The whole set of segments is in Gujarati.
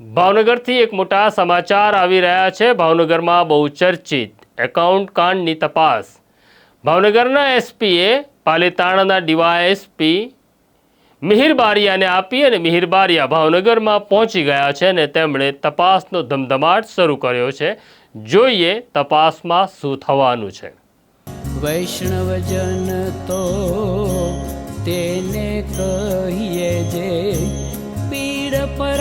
ભાવનગરથી એક મોટા સમાચાર આવી રહ્યા છે. ભાવનગરમાં બહુ ચર્ચિત એકાઉન્ટ કાંડની તપાસ. ભાવનગરના એસપીએ પાલીતાણાના ડીવાયએસપી મિહિર બારિયાને આપી અને મિહિર બારિયા ભાવનગરમાં પહોંચી ગયા છે અને તેમણે તપાસનો ધમધમાટ શરૂ કર્યો છે. જોઈએ તપાસમાં શું થવાનું છે. વૈષ્ણવજન તો તેને કહીએ જે પીડ પરાઈ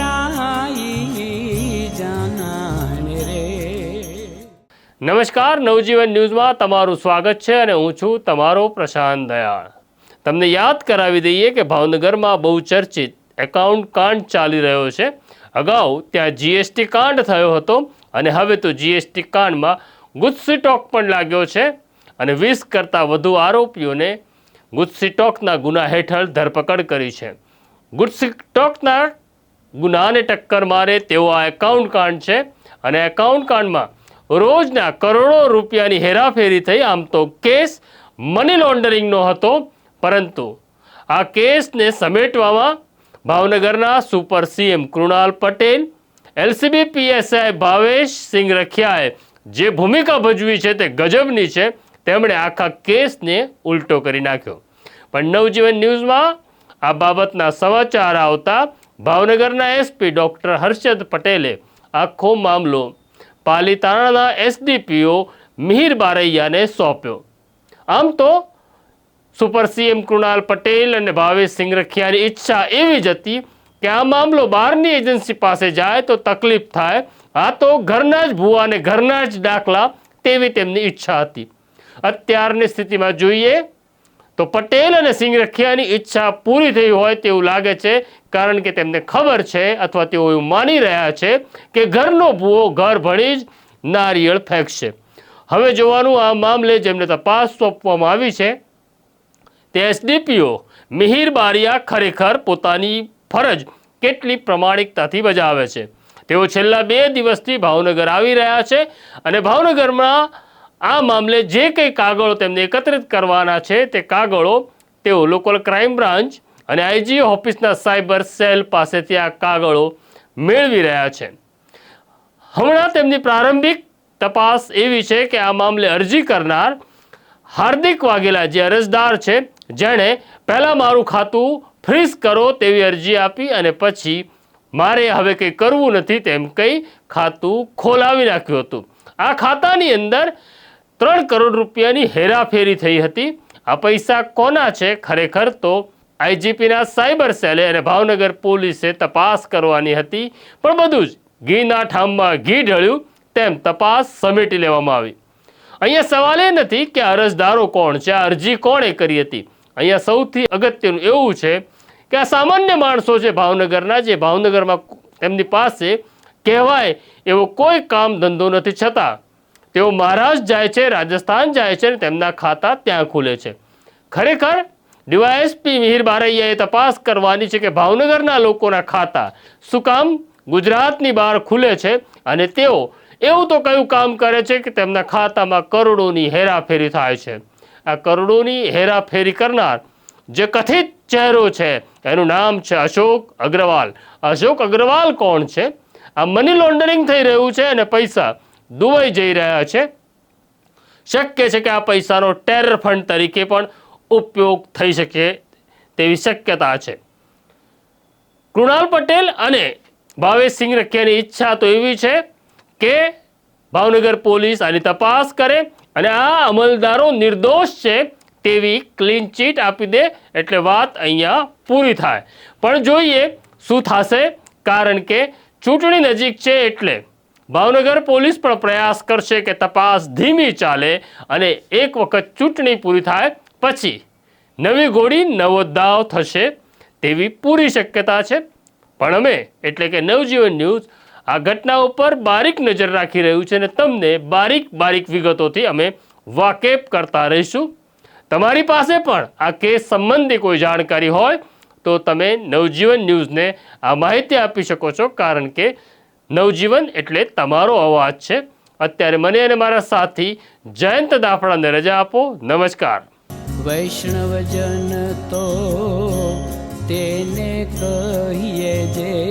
નમસ્કાર, નવજીવન ન્યૂઝમાં તમારું સ્વાગત છે અને હું છું તમારો પ્રશાંત દયાળ. તમને યાદ કરાવી દઈએ કે ભાવનગરમાં બહુ ચર્ચિત એકાઉન્ટ કાંડ ચાલી રહ્યો છે. અગાઉ ત્યાં જીએસટી કાંડ થયો હતો અને હવે તો જીએસટી કાંડમાં ગુજસી ટોક પણ લાગ્યો છે અને વીસ કરતાં વધુ આરોપીઓને ગુજસી ટોકના ગુના હેઠળ ધરપકડ કરી છે. ગુજસી ટોકના ગુનાને ટક્કર મારે તેવો આ એકાઉન્ટ કાંડ છે અને એકાઉન્ટ કાંડમાં રોજના કરોડો રૂપિયાની હેરાફેરી થઈ આમ તો કેસ મની લોન્ડરિંગનો હતો. પરંતુ આ કેસને સમેટવામાં ભાવનગરના super CM Krunal Patel, LCB PSI Bhavesh Singh રખિયાએ જે ભૂમિકા ભજવી છે તે ગજબની છે, તેમણે આખા કેસને ઉલટો કરી નાખ્યો. પણ નવજીવન ન્યૂઝમાં આ બાબતના સમાચાર આવતા ભાવનગરના એસપી ડૉક્ટર હર્ષદ પટેલે આખો મામલો પાલીતાણાના એસડીપીઓ મિહિર બારૈયાને સોંપ્યો. આમ તો સુપર સીએમ કૃણાલ પટેલ અને ભાવેશ સિંહ રખિયાની ઈચ્છા એવી જ હતી કે આ મામલો બહારની એજન્સી પાસે જાય તો તકલીફ થાય. આ તો ઘરના જ ભૂવા ઘરના જ દાખલા તેવી તેમની ઈચ્છા હતી. અત્યારની સ્થિતિમાં જોઈએ તો પટેલ અને સિંહ રખિયાની ઈચ્છા પૂરી થઈ હોય તેવું લાગે છે, કારણ કે તેમને ખબર છે અથવા તેઓ એવું માની રહ્યા છે કે ઘરનો ભૂવો ઘર ભણી જ નારિયેળ ફેંકશે. હવે જોવાનું આ મામલે જેમને તપાસ સોંપવામાં આવી છે, તે એસડીપીઓ મિહિર બારિયા ખરેખર પોતાની ફરજ કેટલી પ્રમાણિકતાથી બજાવે છે. તેઓ છેલ્લા બે દિવસથી ભાવનગર આવી રહ્યા છે અને ભાવનગરમાં આ મામલે જે કંઈ કાગળો તેમને એકત્રિત કરવાના છે તે કાગળો તેઓ લોકલ ક્રાઇમ બ્રાન્ચ અને આઈજી ઓફિસના સાયબર સેલ પાસેથી આ કાગળો મેળવી રહ્યા છે. હમણાં તેમની પ્રારંભિક તપાસ એવી છે કે આ મામલે અરજી કરનાર હાર્દિક વાઘેલા જે અરજદાર છે, જેણે પહેલાં મારું ખાતું ફ્રીઝ કરો તેવી અરજી આપી અને પછી મારે હવે કંઈ કરવું નથી તેમ કંઈ ખાતું ખોલાવી નાખ્યું હતું. આ ખાતાની અંદર ત્રણ કરોડ રૂપિયાની હેરાફેરી થઈ હતી. આ પૈસા કોના છે? ખરેખર તો આઈજીપીના સાયબર સેલે અને ભાવનગર પોલીસે તપાસ કરવાની હતી. પણ બધું જ ઘીના ઠામમાં ઘી ઢળ્યું, તેમ તપાસ સમેટી લેવામાં આવી. અહીંયા સવાલ એ નથી કે અરજદારો કોણ છે, આ અરજી કોણે કરી હતી? અહીંયા સૌથી અગત્યનું એવું છે કે આ સામાન્ય માણસો છે ભાવનગરના, જે ભાવનગરમાં તેમની પાસે કહેવાય એવો કોઈ કામ ધંધો નથી. છતાં તેઓ મહારાષ્ટ્ર જાય છે, રાજસ્થાન જાય છે તેમના ખાતા ત્યાં ખુલે છે. ખરેખર, ડીવાયએસપી મિહિર બારૈયાએ તપાસ કરવાની છે કે ભાવનગરના લોકોના ખાતા શું કામ ગુજરાતની બહાર ખુલે છે અને તેઓ એવું તો કયું કામ કરે છે કે તેમના ખાતામાં કરોડોની હેરાફેરી થાય છે. આ કરોડોની હેરાફેરી કરનાર જે કથિત ચહેરો છે, એનું નામ છે અશોક અગ્રવાલ. અશોક અગ્રવાલ કોણ છે? આ મની લોન્ડરિંગ થઈ રહ્યું છે અને પૈસા દુબઈ જઈ રહ્યા છે. શક્ય છે કે આ પૈસાનો ટેરર ફંડ તરીકે પણ ઉપયોગ થઈ શકે તેવી શક્યતા છે. કૃણાલ પટેલ અને ભાવેશસિંહ રખિયાની ઈચ્છા તો એવી છે કે ભાવનગર પોલીસ આની તપાસ કરે અને આ અમલદારો નિર્દોષ છે તેવી ક્લીન ચીટ આપી દે એટલે વાત અહીંયા પૂરી થાય. પણ જોઈએ શું થશે કારણ કે ચૂંટણી નજીક છે એટલે ભાવનગર પોલીસ પણ પ્રયાસ કરશે કે તપાસ ધીમી ચાલે અને એક વખત ચૂંટણી પૂરી થાય પછી. નવી ગોળી, નવો દાવ થશે તેવી પૂરી શક્યતા છે. પણ અમે, એટલે કે નવજીવન ન્યૂઝ, આ ઘટના ઉપર બારીક નજર રાખી રહ્યું છે અને તમને બારીક બારીક વિગતોથી અમે વાકેફ કરતા રહીશું. તમારી પાસે પણ આ કેસ સંબંધી કોઈ જાણકારી હોય તો તમે નવજીવન ન્યૂઝને આ માહિતી આપી શકો છો, કારણ કે નવજીવન એટલે તમારો અવાજ છે. અત્યારે મને અને મારા સાથી જયંત દાફડાને રજા આપો. નમસ્કાર. વૈષ્ણવજન તો તેને કહીએ જે